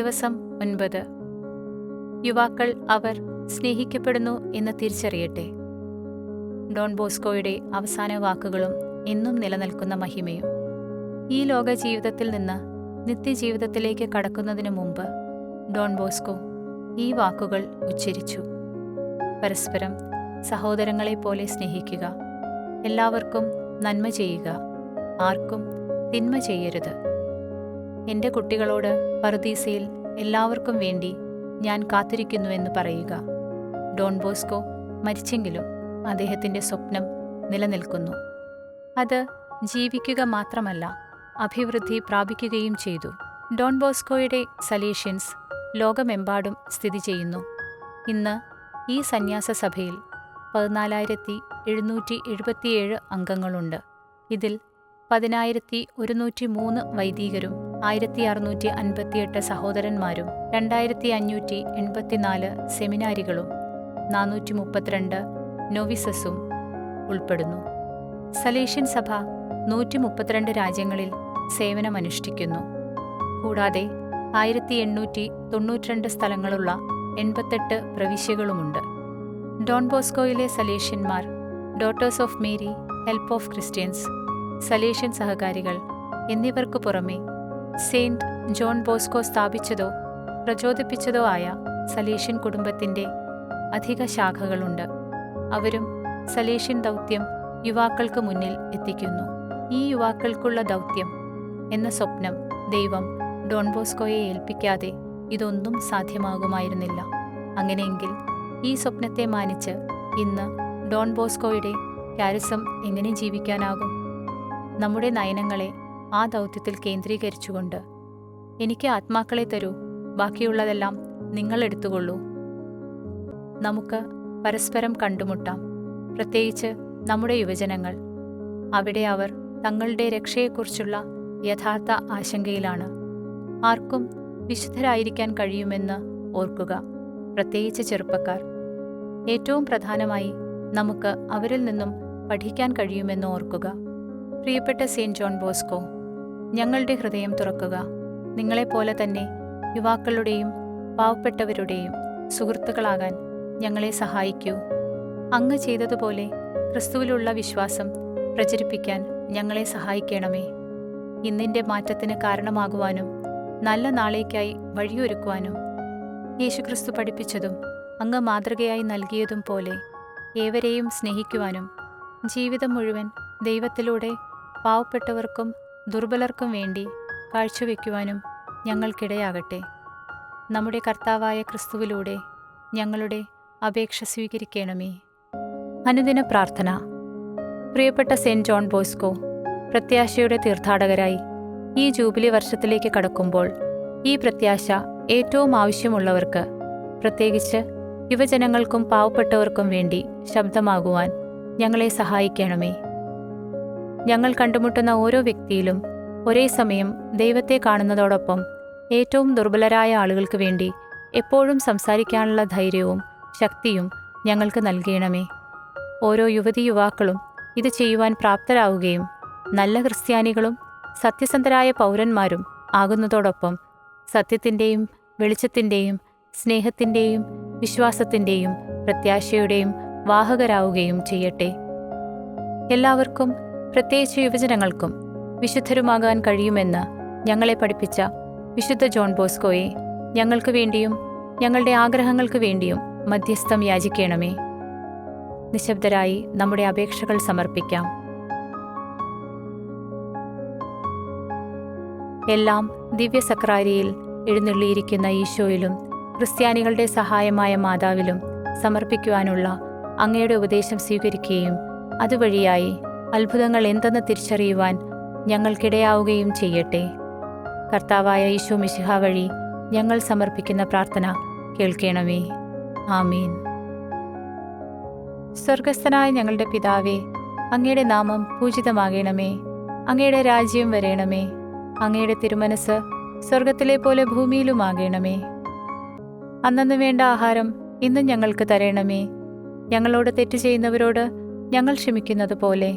ഇരുപത് യുവാക്കൾ അവർ സ്നേഹിക്കപ്പെടുന്നു എന്ന് തിരിച്ചറിയട്ടെ. ഡോൺ ബോസ്കോയുടെ അവസാന വാക്കുകളും എന്നും നിലനിൽക്കുന്ന മഹിമയും. ഈ ലോക ജീവിതത്തിൽ നിന്ന് നിത്യജീവിതത്തിലേക്ക് കടക്കുന്നതിനു മുമ്പ് ഡോൺ ബോസ്കോ ഈ വാക്കുകൾ ഉച്ചരിച്ചു. പരസ്പരം സഹോദരങ്ങളെപ്പോലെ സ്നേഹിക്കുക. എല്ലാവർക്കും നന്മ ചെയ്യുക. ആർക്കും തിന്മ ചെയ്യരുത്. എന്റെ കുട്ടികളോട് പറുദീസയിൽ എല്ലാവർക്കും വേണ്ടി ഞാൻ കാത്തിരിക്കുന്നുവെന്ന് പറയുക. ഡോൺ ബോസ്കോ മരിച്ചെങ്കിലും അദ്ദേഹത്തിന്റെ സ്വപ്നം നിലനിൽക്കുന്നു. അത് ജീവിക്കുക മാത്രമല്ല അഭിവൃദ്ധി പ്രാപിക്കുകയും ചെയ്തു. ഡോൺ ബോസ്കോയുടെ സലേഷ്യൻസ് ലോകമെമ്പാടും സ്ഥിതി ചെയ്യുന്നു. ഇന്ന് ഈ സന്യാസ സഭയിൽ പതിനാലായിരത്തി എഴുന്നൂറ്റി എഴുപത്തിയേഴ് അംഗങ്ങളുണ്ട്. ഇതിൽ പതിനായിരത്തി ഒരുന്നൂറ്റി മൂന്ന് വൈദികരും ആയിരത്തി അറുന്നൂറ്റി അൻപത്തിയെട്ട് സഹോദരന്മാരും രണ്ടായിരത്തി അഞ്ഞൂറ്റി എൺപത്തിനാല് സെമിനാരികളും നാനൂറ്റി മുപ്പത്തിരണ്ട് നോവിസസും ഉൾപ്പെടുന്നു. സലേഷ്യൻ സഭ നൂറ്റി മുപ്പത്തിരണ്ട് രാജ്യങ്ങളിൽ സേവനമനുഷ്ഠിക്കുന്നു. കൂടാതെ ആയിരത്തി എണ്ണൂറ്റി തൊണ്ണൂറ്റിരണ്ട് സ്ഥലങ്ങളുള്ള എൺപത്തെട്ട് പ്രവിശ്യകളുമുണ്ട്. ഡോൺ ബോസ്കോയിലെ സലേഷ്യന്മാർ Daughters of Mary Help of Christians Salesian സഹകാരികൾ എന്നിവർക്കു പുറമെ സെയിന്റ് ജോൺ ബോസ്കോ സ്ഥാപിച്ചതോ പ്രചോദിപ്പിച്ചതോ ആയ സലേഷ്യൻ കുടുംബത്തിന്റെ അധിക ശാഖകളുണ്ട്. അവരും സലേഷ്യൻ ദൗത്യം യുവാക്കൾക്ക് മുന്നിൽ എത്തിക്കുന്നു. ഈ യുവാക്കൾക്കുള്ള ദൗത്യം എന്ന സ്വപ്നം ദൈവം ഡോൺ ബോസ്കോയെ ഏൽപ്പിക്കാതെ ഇതൊന്നും സാധ്യമാകുമായിരുന്നില്ല. അങ്ങനെയെങ്കിൽ ഈ സ്വപ്നത്തെ മാനിച്ച് ഇന്ന് ഡോൺ ബോസ്കോയുടെ കാരിസം എങ്ങനെ ജീവിക്കാനാകും? നമ്മുടെ നയനങ്ങളെ ആ ദൗത്യത്തിൽ കേന്ദ്രീകരിച്ചുകൊണ്ട് എനിക്ക് ആത്മാക്കളെ തരൂ ബാക്കിയുള്ളതെല്ലാം നിങ്ങൾ എടുത്തുകൊള്ളൂ. നമുക്ക് പരസ്പരം കണ്ടുമുട്ടാം. പ്രത്യേകിച്ച് നമ്മുടെ യുവജനങ്ങൾ. അവിടെ അവർ തങ്ങളുടെ രക്ഷയെക്കുറിച്ചുള്ള യഥാർത്ഥ ആശങ്കയിലാണ്. ആർക്കും വിശുദ്ധരായിരിക്കാൻ കഴിയുമെന്ന് ഓർക്കുക പ്രത്യേകിച്ച് ചെറുപ്പക്കാർ. ഏറ്റവും പ്രധാനമായി നമുക്ക് അവരിൽ നിന്നും പഠിക്കാൻ കഴിയുമെന്ന് ഓർക്കുക. പ്രിയപ്പെട്ട സെയിന്റ് ജോൺ ബോസ്കോ ഞങ്ങളുടെ ഹൃദയം തുറക്കുക. നിങ്ങളെപ്പോലെ തന്നെ യുവാക്കളുടെയും പാവപ്പെട്ടവരുടെയും സുഹൃത്തുക്കളാകാൻ ഞങ്ങളെ സഹായിക്കൂ. അങ്ങ് ചെയ്തതുപോലെ ക്രിസ്തുവിലുള്ള വിശ്വാസം പ്രചരിപ്പിക്കാൻ ഞങ്ങളെ സഹായിക്കണമേ. ഇന്നിന്റെ മാറ്റത്തിന് കാരണമാകുവാനും നല്ല നാളേക്കായി വഴിയൊരുക്കുവാനും യേശുക്രിസ്തു പഠിപ്പിച്ചതും അങ്ങ് മാതൃകയായി നൽകിയതും പോലെ ഏവരെയും സ്നേഹിക്കുവാനും ജീവിതം മുഴുവൻ ദൈവത്തിലൂടെ പാവപ്പെട്ടവർക്കും ദുർബലർക്കും വേണ്ടി കാഴ്ചവെക്കുവാനും ഞങ്ങൾക്കിടയാകട്ടെ. നമ്മുടെ കർത്താവായ ക്രിസ്തുവിലൂടെ ഞങ്ങളുടെ അപേക്ഷ സ്വീകരിക്കണമേ. അനുദിന പ്രാർത്ഥന. പ്രിയപ്പെട്ട സെന്റ് ജോൺ ബോസ്കോ പ്രത്യാശയുടെ തീർത്ഥാടകരായി ഈ ജൂബിലി വർഷത്തിലേക്ക് കടക്കുമ്പോൾ ഈ പ്രത്യാശ ഏറ്റവും ആവശ്യമുള്ളവർക്ക് പ്രത്യേകിച്ച് യുവജനങ്ങൾക്കും പാവപ്പെട്ടവർക്കും വേണ്ടി ശബ്ദമാകുവാൻ ഞങ്ങളെ സഹായിക്കണമേ. ഞങ്ങൾ കണ്ടുമുട്ടുന്ന ഓരോ വ്യക്തിയിലും ഒരേ സമയം ദൈവത്തെ കാണുന്നതോടൊപ്പം ഏറ്റവും ദുർബലരായ ആളുകൾക്ക് വേണ്ടി എപ്പോഴും സംസാരിക്കാനുള്ള ധൈര്യവും ശക്തിയും ഞങ്ങൾക്ക് നൽകണമേ. ഓരോ യുവതി യുവാക്കളും ഇത് ചെയ്യുവാൻ പ്രാപ്തരാവുകയും നല്ല ക്രിസ്ത്യാനികളും സത്യസന്ധരായ പൗരന്മാരും ആകുന്നതോടൊപ്പം സത്യത്തിന്റെയും വെളിച്ചത്തിന്റെയും സ്നേഹത്തിന്റെയും വിശ്വാസത്തിന്റെയും പ്രത്യാശയുടെയും വാഹകരാവുകയും ചെയ്യട്ടെ. എല്ലാവർക്കും പ്രത്യേകിച്ച് യുവജനങ്ങൾക്കും വിശുദ്ധരുമാകാൻ കഴിയുമെന്ന് ഞങ്ങളെ പഠിപ്പിച്ച വിശുദ്ധ ജോൺ ബോസ്കോയെ ഞങ്ങൾക്ക് വേണ്ടിയും ഞങ്ങളുടെ ആഗ്രഹങ്ങൾക്ക് വേണ്ടിയും മധ്യസ്ഥം യാചിക്കണമേ. നിശബ്ദരായി നമ്മുടെ അപേക്ഷകൾ സമർപ്പിക്കാം. എല്ലാം ദിവ്യസക്രാരിയിൽ എഴുന്നള്ളിയിരിക്കുന്ന ഈശോയിലും ക്രിസ്ത്യാനികളുടെ സഹായമായ മാതാവിലും സമർപ്പിക്കുവാനുള്ള അങ്ങയുടെ ഉപദേശം സ്വീകരിക്കുകയും അതുവഴിയായി അത്ഭുതങ്ങൾ എന്തെന്ന് തിരിച്ചറിയുവാൻ ഞങ്ങൾക്കിടയാവുകയും ചെയ്യട്ടെ. കർത്താവായ ഈശോ മിശിഹ വഴി ഞങ്ങൾ സമർപ്പിക്കുന്ന പ്രാർത്ഥന കേൾക്കണമേ. ആമീൻ. സ്വർഗസ്ഥനായ ഞങ്ങളുടെ പിതാവേ അങ്ങയുടെ നാമം പൂജിതമാകണമേ. അങ്ങയുടെ രാജ്യം വരേണമേ. അങ്ങയുടെ തിരുമനസ് സ്വർഗത്തിലെ പോലെ ഭൂമിയിലുമാകണമേ. അന്നു വേണ്ട ആഹാരം ഇന്നും ഞങ്ങൾക്ക് തരണമേ. ഞങ്ങളോട് തെറ്റ് ചെയ്യുന്നവരോട് ഞങ്ങൾ ക്ഷമിക്കുന്നത് പോലെ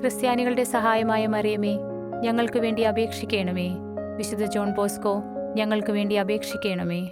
ക്രിസ്ത്യാനികളുടെ സഹായമായ മറിയമേ ഞങ്ങൾക്ക് വേണ്ടി അപേക്ഷിക്കണമേ. വിശുദ്ധ ജോൺ ബോസ്കോ ഞങ്ങൾക്ക് വേണ്ടി അപേക്ഷിക്കണമേ.